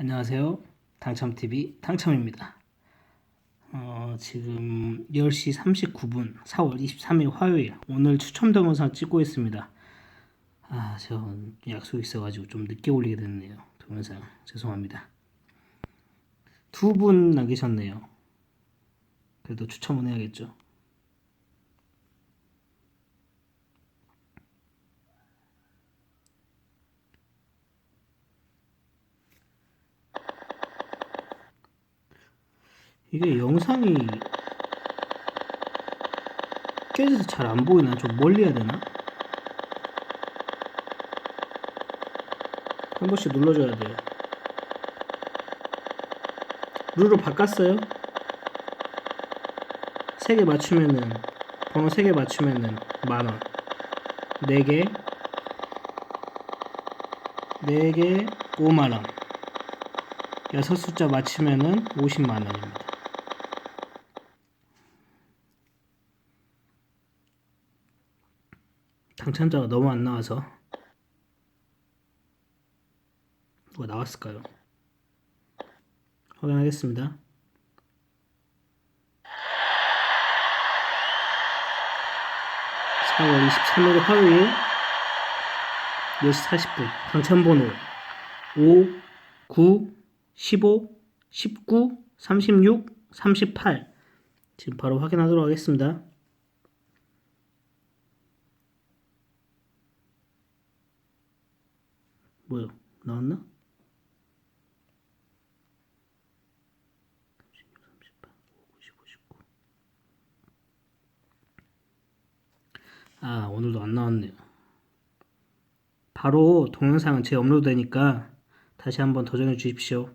안녕하세요. 당첨TV 당첨입니다. 어, 지금 10시 39분 4월 23일 화요일 오늘 추첨 동영상 찍고 있습니다. 아, 저 약속 있어가지고 좀 늦게 올리게 됐네요. 동영상 죄송합니다. 두 분 남기셨네요. 그래도 추첨은 해야겠죠. 이게 영상이 깨져서 잘 안 보이나? 좀 멀리 해야 되나? 한 번씩 눌러줘야 돼요. 룰을 바꿨어요. 세개 맞추면은 번호 세개 맞추면은 만 원. 네 개, 네 개, 5만 원. 여섯 숫자 맞추면은 50만 원입니다. 당첨자가 너무 안 나와서 누가 나왔을까요? 확인하겠습니다. (4월 23일) 화요일 10시 40분 당첨번호 5 9 15 19 36 38 지금 바로 확인하도록 하겠습니다. 뭐요? 나왔나? 36, 38, 5, 95, 19. 아, 오늘도 안 나왔네요. 바로 동영상은 제 업로드 되니까 다시 한번 도전해 주십시오.